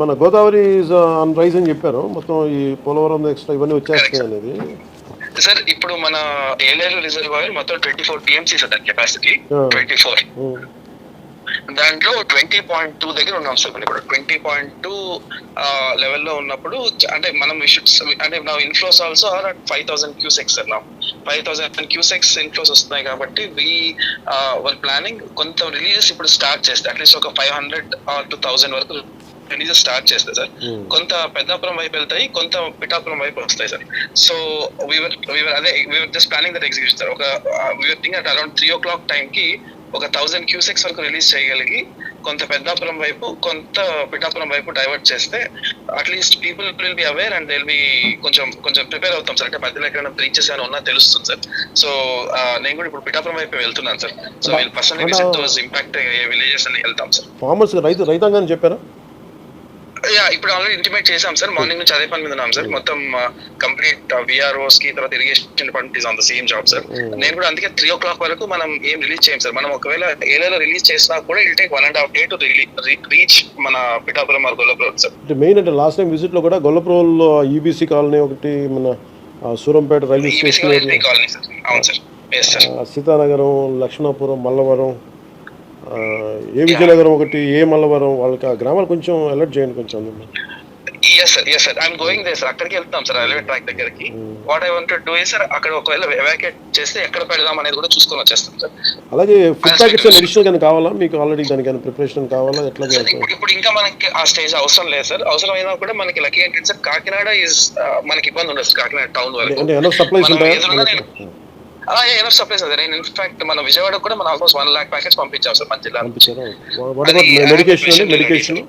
మన Godavari on rise అని చెప్పారు. మొత్తం ఈ పోలవరం నెక్స్ట్ ఇవన్నీ వచ్చేస్తాయి అనేది. సార్ ఇప్పుడు మన ఏలేరు రిజర్వాయర్ మొత్తం ట్వంటీ ఫోర్ టీఎంసీ సార్ దాని కెపాసిటీ. ట్వంటీ ఫోర్ దాంట్లో ట్వంటీ పాయింట్ టూ దగ్గర ఉన్నాం సార్ మనం ఇప్పుడు ట్వంటీ పాయింట్ టూ లెవెల్లో ఉన్నప్పుడు అంటే మనం అంటే నా inflows also are at five thousand cusecs sir నా ఫైవ్ థౌసండ్ క్యూసెక్స్ ఇన్ఫ్లోస్ వస్తున్నాయి కాబట్టి వి వర్ ప్లానింగ్ కొంత రిలీజెస్ ఇప్పుడు స్టార్ట్ చేస్తే అట్లీస్ట్ ఒక ఫైవ్ హండ్రెడ్ టూ థౌసండ్ వరకు రిలీజెస్ స్టార్ట్ చేస్తే సార్. కొంత పెద్దాపురం వైపు వెళ్తాయి కొంత పిఠాపురం వైపు వస్తాయి sir. So we are we are అదే we are just planning that execution sir. ఒక we are think at around three o'clock time కి ఒక థౌసండ్ క్యూసెక్స్ వరకు రిలీజ్ చేయగలిగి కొంత పెద్దాపురం వైపు కొంత పిఠాపురం వైపు డైవర్ట్ చేస్తే at least people will be aware and will be కొంచెం కొంచెం ప్రిపేర్ అవుతాం సార్. అంటే మధ్యలో ఎక్కడైనా బ్రీచెస్ ఏమైనా ఉన్నా తెలుస్తుంది సార్. సో నేను కూడా ఇప్పుడు పిఠాపురం వైపు వెళ్తున్నాను sir. So personal visit those impact అయ్యే విలేజెస్ అని వెళ్తాం సార్. ఫార్మర్స్ రైతు రైతాంగాన్ని చెప్పారా? ఇప్పుడు ఆల్రెడీ ఇంటిమేట్ చేసాం సార్. మార్నింగ్ నుంచి అదే పని మీద ఉన్నాం సార్. మొత్తం కంప్లీట్ విఆర్ఓస్కి తర్వాత irrigation department is on the same job sir. నేను కూడా అందుకే త్రీ ఓ క్లాక్ వరకు మనం ఏం రిలీజ్ చేయం సార్. మనం ఒకవేళ ఏరియాలో రిలీజ్ చేసినా కూడా it'll take one and half day to reach మన Pithapuram or Gollapuram sir main అంటే లాస్ట్ టైం విజిట్లో కూడా గొల్లపురంలో ఈబీసీ కాలనీ ఒకటి మన Surampeta railway station area, colony sir అవును సార్ ఎస్ సార్ ఆ, సీతానగరం లక్ష్మణాపురం మల్లవరం ఏ విజయనగరం ఒకటి ఏ మల్లవరం వాళ్ళకి ఆ గ్రామాలు కొంచెం అలర్ట్ చేయండి కొంచెం. Yes sir yes sir I'm going there sir అక్కడికి వెళ్తాం సార్ రైల్వే ట్రాక్ దగ్గరికి. What I want do sir అక్కడ ఒకవేళ ఎవాక్యుయేట్ చేస్తే ఎక్కడ పెడదాం అనేది కూడా చూసుకొని వచ్చేస్తాం సార్ అలాగే ఫుడ్ ప్యాకెట్స్ అడిషనల్ కానీ కావాలా? మీకు ఆల్రెడీ దానికైనా ప్రిపరేషన్ కావాలా? ఎట్లా ఇప్పుడు ఇంకా మనకి ఆ స్టేజ్ అవసరం లేదు సార్ అవసరం అయినా కూడా మనకి లక్కీ ఏంటంటే సార్ కాకినాడ ఇస్ మనకి ఇబ్బంది ఉండదు సార్ కాకినాడ టౌన్ వరకు. అంటే ఎన్నో సప్లైస్ ఎదురుగా నేను- అలా ఏదో సప్లై సార్ నేను ఇన్ఫాక్ట్ మన విజయవాడ కూడా మనం ఆల్మోస్ట్ వన్ లాక్ ప్యాకెట్స్ పంపించాం సార్ మన జిల్లా మెడికేషన్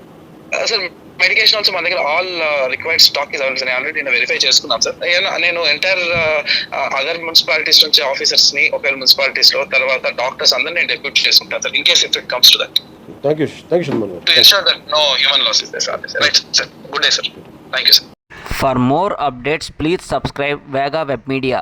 సార్ మెడికేషన్ ఆల్సో మన దగ్గర all required stock is available already నేను వెరిఫై చేసుకున్నాం సార్. నేను- ఎంటైర్ అదర్ మున్సిపాలిటీస్ నుంచి ఆఫీసర్స్ని ఒకవేళ మున్సిపాలిటీస్లో తర్వాత డాక్టర్స్ అందరినీ నేను డెప్యూట్ చేసుకుంటాను sir in case if it comes to that thank you thank you to ensure that no human loss is sir right sir good day sir thank you sir For more updates, please subscribe Vega Web Media.